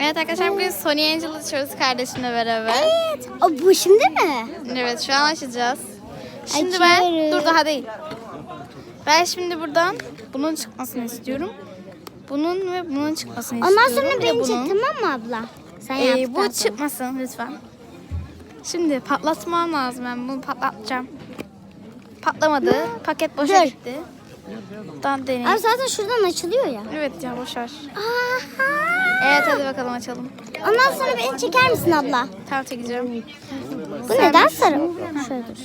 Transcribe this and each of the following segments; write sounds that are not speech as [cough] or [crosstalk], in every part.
Evet arkadaşlar bugün Sony Angel açıyoruz kardeşimle beraber. Evet. O, bu şimdi mi? Evet şu an açacağız. Şimdi ben Açıyoruz. dur daha değil. Ben şimdi buradan bunun çıkmasını istiyorum. Bunun ve bunun çıkmasını Ondan istiyorum. sonra Bir de beni çek tamam mı abla? Sen Ee, bu sonra. çıkmasın lütfen. Şimdi patlatmam lazım ben bunu patlatacağım. Patlamadı. Paket boşa Dur. gitti. Buradan deneyim. Abi zaten şuradan açılıyor ya. Evet ya boşver. Evet hadi bakalım açalım. Ondan sonra beni çeker misin abla? Tamam çekeceğim. Bu neden sarı? Şöyle dur.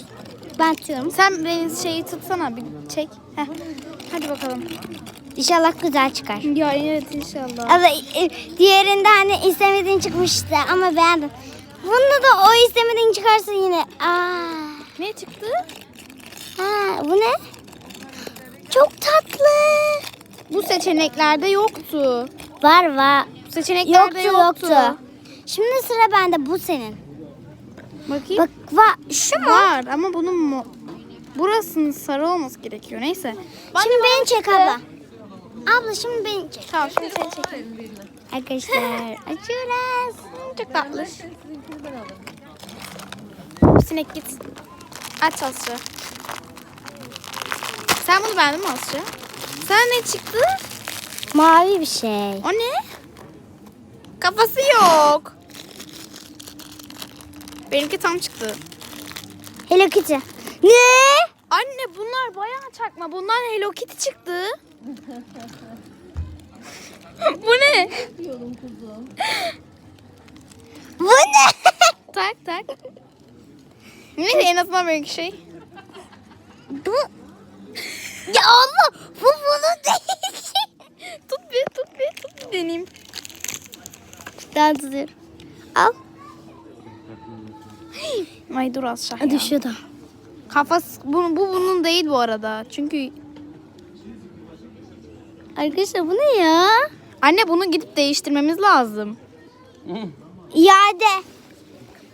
Ben tutuyorum. Sen beni şeyi tutsana bir çek. Heh. Hadi bakalım. İnşallah güzel çıkar. Ya evet inşallah. Abla e, diğerinde hani istemediğin çıkmıştı ama beğendim. Bunda da o istemediğin çıkarsa yine. Aa. Ne çıktı? Ha, bu ne? Çok tatlı. Bu seçeneklerde yoktu. Var var. Bu seçeneklerde Yoktu yoktu. yoktu. Şimdi sıra bende bu senin. Bakayım. Bak var şu mu? Var ama bunun mu? Burasının sarı olması gerekiyor. Neyse. Şimdi beni çek abla. Abla şimdi beni çek. Tamam şimdi seni çekeyim. Arkadaşlar [laughs] açıyoruz. Çok tatlı. Sinek git. Aç Aslı. Sen bunu beğendin mi Aslı? Sen ne çıktı? Mavi bir şey. O ne? Kafası yok. Benimki tam çıktı. Hello Kitty. Ne? Anne bunlar bayağı çakma. Bundan Hello Kitty çıktı. [laughs] Bu ne? Bu ne? Tak tak. Neyse en azından benimki şey. bu. Ya Allah bu bunu değil. [laughs] Tut bir tut bir tut bir deneyeyim. Ben tutuyorum. Al. [gasps] Ay dur az şah ya. Hadi şurada. Kafası bu, bu bunun değil bu arada. Çünkü Arkadaşlar bu ne ya? anne bunu gidip değiştirmemiz lazım. İade.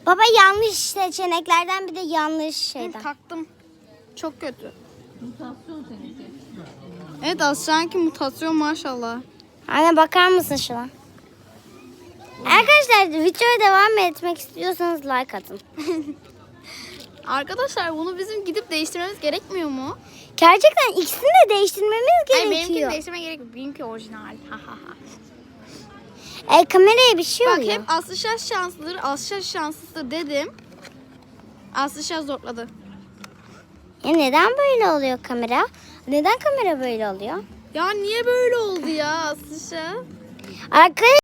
Baba yanlış seçeneklerden bir de yanlış şeyden. Taktım. Çok kötü. Evet Aslanki mutasyon maşallah. Anne bakar mısın şuna? Arkadaşlar videoya devam etmek istiyorsanız like atın. [laughs] Arkadaşlar bunu bizim gidip değiştirmemiz gerekmiyor mu? Gerçekten ikisini de değiştirmemiz Hayır benimkini gerekiyor. değiştirmeye gerek yok. Benimki orijinal. Ha ha ha. E, kameraya bir şey Bak oluyor. hep Aslı Şah şanslıdır, Aslı Şah şanslıdır dedim. Aslı Şah zorladı. Ya neden böyle oluyor kamera? Neden kamera böyle oluyor? Ya niye böyle oldu ya Aslı Şah? Arkadaşlar